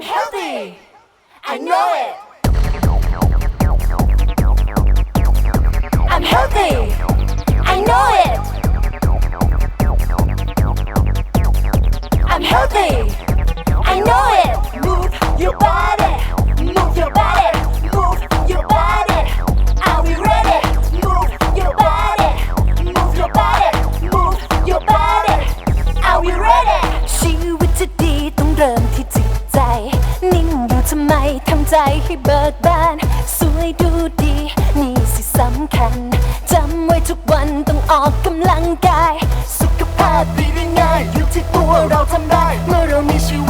I'm healthy. I know it. I'm healthy. ใจให้เบิกบาน สวยดูดี นี่สิสำคัญ จำไว้ทุกวันต้องออกกำลังกาย สุขภาพดีได้ง่ายอยู่ที่ตัวเราทำได้ เมื่อเรามีชีวิต